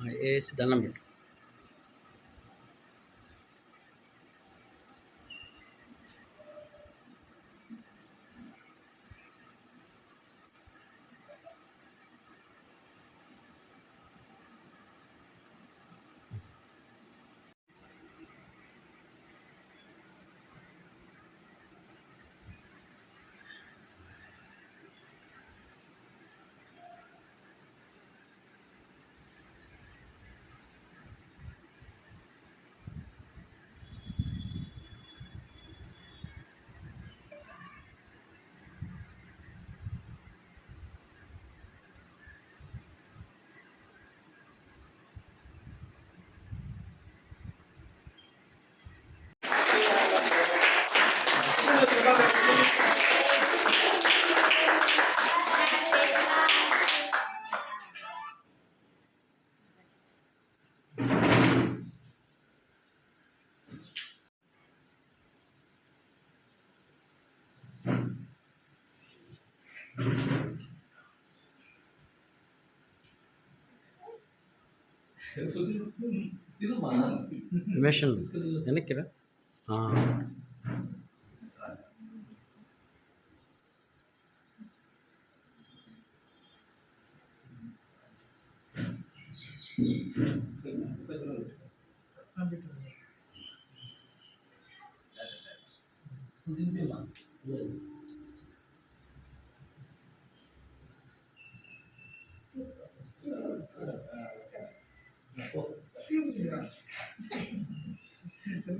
ఆ, மெஷல் நினைக்கிறேன் ஆ Thank. ఆ.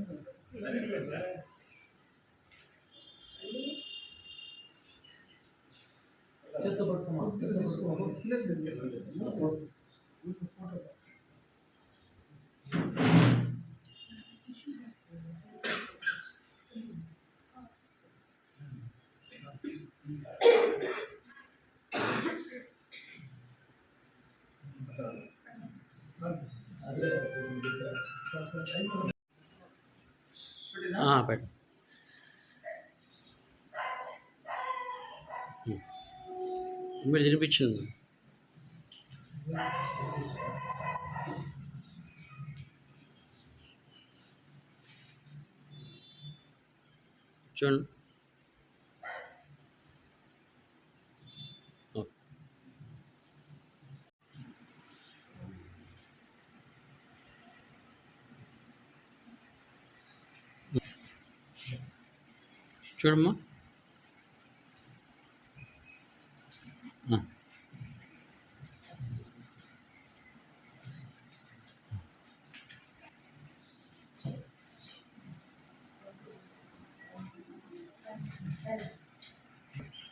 ఆ, మీరు తినిపించింది చూడండి ఓకే. చూడమ్మా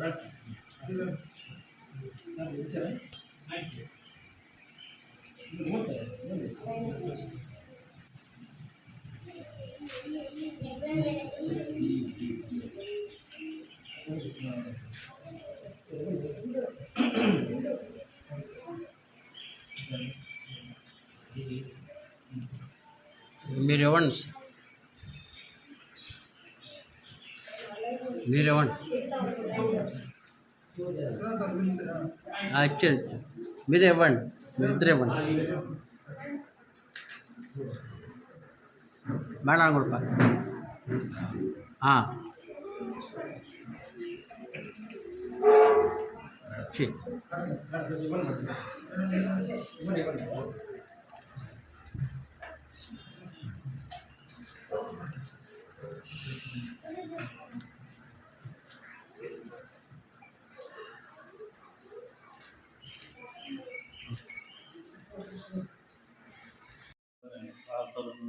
సార్. మీరు ఇవ్వండి ఆ, ఇచ్చేయండి మీరే ఇవ్వండి మీరు ఇద్దరు ఇవ్వండి మేడం కూడా ఆ. ఛీ.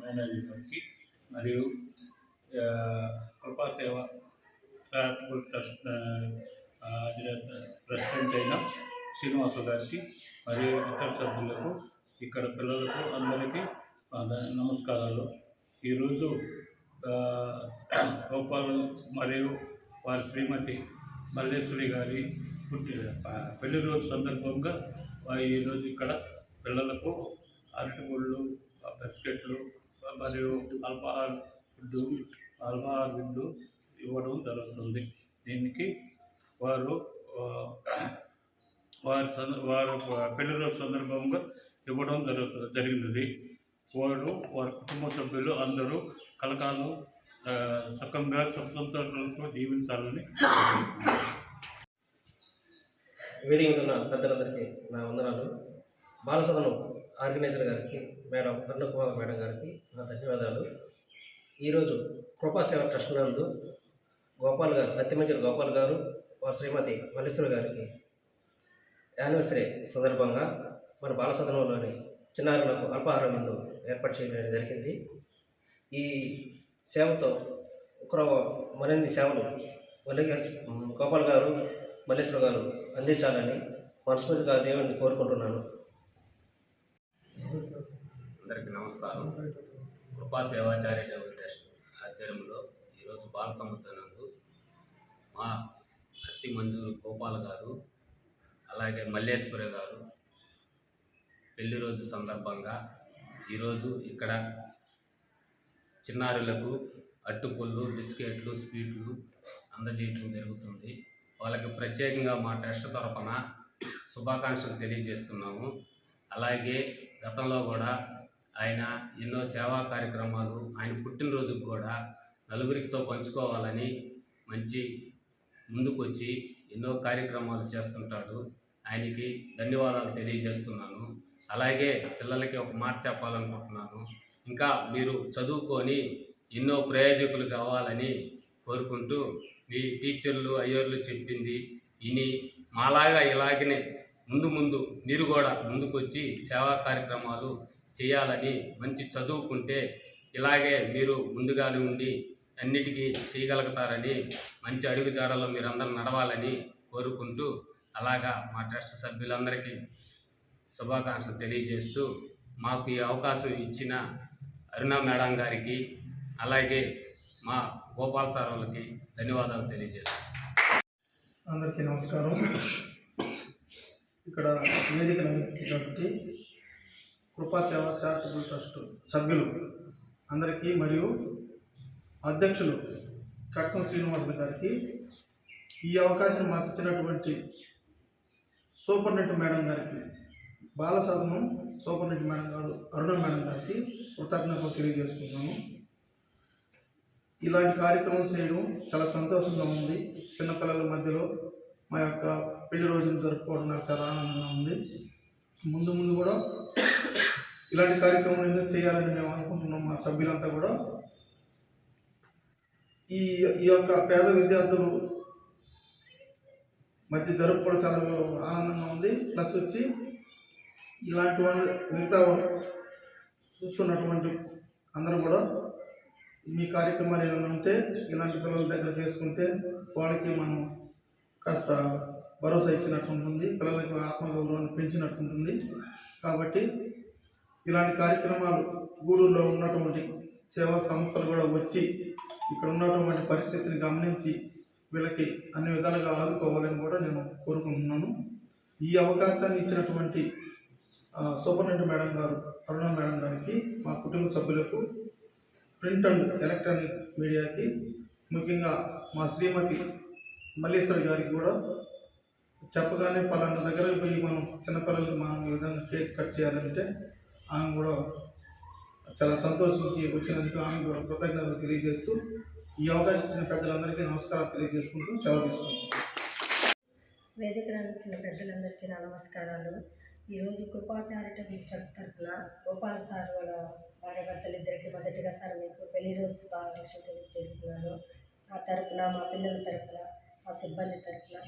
మేనేజర్ గారికి మరియు ఆ, కృపాసేవ చారిటబుల్ ట్రస్ట్ ప్రెసిడెంట్ అయిన శ్రీనివాసు గారికి మరియు ఇతర సభ్యులకు ఇక్కడ పిల్లలకు అందరికీ నమస్కారాలు. ఈరోజు గోపాల్ మరియు వారి శ్రీమతి మల్లేశ్వరి గారి పుట్టి పెళ్ళి రోజు సందర్భంగా ఈరోజు ఇక్కడ పిల్లలకు అరటిపళ్ళు ఆ, బిస్కెట్లు మరియు అల్పాహార ఫుడ్డు అల్పాహార ఫుడ్డు ఇవ్వడం జరుగుతుంది. దీనికి వారు వారి సంద- వారు పెళ్ళి సందర్భంగా ఇవ్వడం జరుగుతుంది జరిగినది. వారు వారి కుటుంబ సభ్యులు అందరూ కలకాలం సుఖంగా సుఖ జీవించాలని వేదిక మీద ఉన్న పెద్దలందరికీ నా వందనాలు. బాలసదనం ఆర్గనైజర్ గారికి మేడం అరుణకుమార్ మేడం గారికి నా ధన్యవాదాలు. ఈరోజు కృపాసేవ ట్రస్ట్ నందు గోపాల్ గారు అత్తిమంజరి గోపాల్ గారు వారి శ్రీమతి మల్లేశ్వర గారికి యానివర్సరీ సందర్భంగా మన బాలసదనంలోని చిన్నారులకు అల్పాహారం విందు ఏర్పాటు చేయడం జరిగింది. ఈ సేవతో ఒక మరిన్ని సేవలు మల్లి గోపాల్ గారు మల్లేశ్వర గారు అందించాలని మనస్ఫూర్తిగా దేవుడిని కోరుకుంటున్నాను. అందరికీ నమస్కారం. కృపా సేవా చారిటబుల్ ట్రస్ట్ ఆధ్వర్యంలో ఈరోజు బాల సముద్రనందు మా అత్తి మంజూరు గోపాల్ గారు అలాగే మల్లేశ్వరి గారు పెళ్ళి రోజు సందర్భంగా ఈరోజు ఇక్కడ చిన్నారులకు అట్టుపుళ్ళు బిస్కెట్లు స్వీట్లు అందజేయటం జరుగుతుంది. వాళ్ళకి ప్రత్యేకంగా మా ట్రస్ట్ తరఫున శుభాకాంక్షలు తెలియజేస్తున్నాము. అలాగే గతంలో కూడా ఆయన ఎన్నో సేవా కార్యక్రమాలు ఆయన పుట్టినరోజుకు కూడా నలుగురితో పంచుకోవాలని మంచి ముందుకొచ్చి ఎన్నో కార్యక్రమాలు చేస్తుంటాడు. ఆయనకి ధన్యవాదాలు తెలియజేస్తున్నాను. అలాగే పిల్లలకి ఒక మాట చెప్పాలనుకుంటున్నాను. ఇంకా మీరు చదువుకొని ఎన్నో ప్రయోజకులు కావాలని కోరుకుంటూ మీ టీచర్లు అయ్యోర్లు చెప్పింది ఇని మాలాగా ఇలాగనే ముందు ముందు మీరు కూడా ముందుకొచ్చి సేవా కార్యక్రమాలు చేయాలని మంచి చదువుకుంటే ఇలాగే మీరు ముందుగానే ఉండి అన్నిటికీ చేయగలుగుతారని మంచి అడుగుజాడల్లో మీరందరూ నడవాలని కోరుకుంటూ అలాగా మా ట్రస్ట్ సభ్యులందరికీ శుభాకాంక్షలు తెలియజేస్తూ మాకు ఈ అవకాశం ఇచ్చిన అరుణ మేడం గారికి అలాగే మా గోపాల్ సార్ వాళ్ళకి ధన్యవాదాలు తెలియజేస్తాం అందరికీ నమస్కారం. ఇక్కడ వేదిక నిర్మించినటువంటి కృపాసేవ చారిటబుల్ ట్రస్ట్ సభ్యులు అందరికీ మరియు అధ్యక్షులు కట్నం శ్రీనివాసులు గారికి ఈ అవకాశం మాకు ఇచ్చినటువంటి సూపరింటెండెంట్ మేడం గారికి బాల సదనం సూపరింటెండెంట్ మేడం గారు అరుణ మేడం గారికి కృతజ్ఞతలు తెలియజేసుకున్నాము ఇలాంటి కార్యక్రమం చేయడం చాలా సంతోషంగా ఉంది. చిన్నపిల్లల మధ్యలో మా యొక్క పెళ్ళి రోజులు జరుపుకోవడం నాకు చాలా ఆనందంగా ఉంది. ముందు ముందు కూడా ఇలాంటి కార్యక్రమం ఎన్నో చేయాలని మేము అనుకుంటున్నాం మా సభ్యులంతా కూడా. ఈ ఈ యొక్క పేద విద్యార్థులు మధ్య జరుపుకోవడం చాలా ఆనందంగా ఉంది. ప్లస్ వచ్చి ఇలాంటి వాళ్ళు మిగతా చూస్తున్నటువంటి అందరూ కూడా మీ కార్యక్రమాలు ఏమైనా ఉంటే ఇలాంటి పిల్లల దగ్గర చేసుకుంటే వాళ్ళకి మనం కాస్త భరోసా ఇచ్చినట్టు ఉంటుంది పిల్లలకు ఆత్మగౌరవాన్ని పెంచినట్టు ఉంటుంది కాబట్టి ఇలాంటి కార్యక్రమాలు గూడూరులో ఉన్నటువంటి సేవా సంస్థలు కూడా వచ్చి ఇక్కడ ఉన్నటువంటి పరిస్థితిని గమనించి వీళ్ళకి అన్ని విధాలుగా ఆదుకోవాలని కూడా నేను కోరుకుంటున్నాను. ఈ అవకాశాన్ని ఇచ్చినటువంటి సూపరింటెండెంట్ మేడం గారు అరుణ మేడం గారికి మా కుటుంబ సభ్యులకు ప్రింట్ అండ్ ఎలక్ట్రానిక్ మీడియాకి ముఖ్యంగా మా శ్రీమతి మల్లేశ్వరి గారికి కూడా చెప్పగానే పలానా దగ్గరకు పోయి మనం చిన్నపిల్లలకి మనం ఈ విధంగా కేక్ కట్ చేయాలంటే ఆమె కూడా చాలా సంతోషించి వచ్చినందుకు ఆమె కూడా కృతజ్ఞతలు తెలియజేస్తూ ఈ అవకాశం ఇచ్చిన పెద్దలందరికీ నమస్కారాలు తెలియజేసుకుంటూ సెలవు తీసుకుంటున్నాను వేదిక ఇచ్చిన పెద్దలందరికీ నా నమస్కారాలు. ఈరోజు కృపా చారిటబుల్ ట్రస్ట్ తరఫున గోపాల్ సార్ వాళ్ళ భార్యాభర్తలు ఇద్దరికి మొదటిగా సార్ మీకు పెళ్ళి రోజు శుభాకాంక్షలు తెలియజేస్తున్నాను. ఆ తరఫున మా పిల్లల తరఫున మా సిబ్బంది తరఫున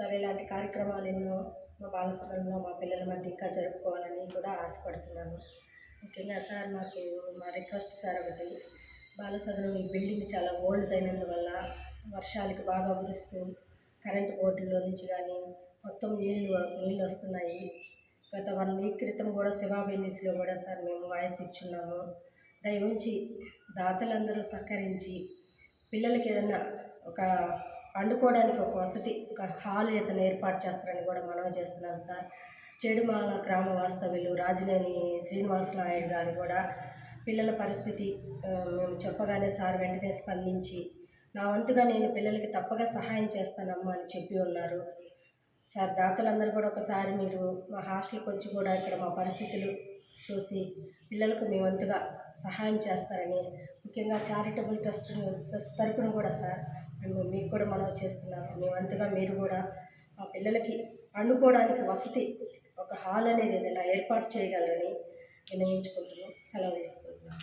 సార్ ఇలాంటి కార్యక్రమాలు ఎన్నో మా బాలసభలో మా పిల్లల మధ్య ఇంకా జరుపుకోవాలని కూడా ఆశపడుతున్నాను. ముఖ్యంగా సార్ మాకు మా రిక్వెస్ట్ సార్ ఒకటి బాలసదనం ఈ బిల్డింగ్ చాలా ఓల్డ్ అయినందువల్ల వర్షాలకి బాగా కురుస్తూ కరెంటు బోర్డులో నుంచి కానీ మొత్తం నీళ్ళు నీళ్ళు వస్తున్నాయి. గత వన్ వీక్ క్రితం కూడా శివా వెన్యూస్లో కూడా సార్ మేము వాయిస్ ఇచ్చున్నాము. దయవుంచి దాతలందరూ సహకరించి పిల్లలకి ఏదన్నా ఒక వండుకోవడానికి ఒక వసతి ఒక హాల్ ఏదైనా ఏర్పాటు చేస్తారని కూడా మనం చేస్తున్నాం సార్. చెడుమాల గ్రామ వాస్తవ్యులు రాజనేని శ్రీనివాస నాయుడు గారు కూడా పిల్లల పరిస్థితి మేము చెప్పగానే సార్ వెంటనే స్పందించి నా వంతుగా నేను పిల్లలకి తప్పక సహాయం చేస్తానమ్మా అని చెప్పి ఉన్నారు. సార్ దాతలందరూ కూడా ఒకసారి మీరు మా హాస్టల్కి వచ్చి కూడా ఇక్కడ మా పరిస్థితులు చూసి పిల్లలకు మీ వంతుగా సహాయం చేస్తారని ముఖ్యంగా చారిటబుల్ ట్రస్ట్ ట్రస్ట్ తరపున కూడా సార్ అండ్ మీకు కూడా మనం చేస్తున్నాము. మీ వంతుగా మీరు కూడా ఆ పిల్లలకి పండుకోవడానికి వసతి ఒక హాల్ అనేది ఏదైనా ఏర్పాటు చేయగలరని నిర్ణయించుకుంటున్నాం సెలవు తీసుకుంటున్నాం.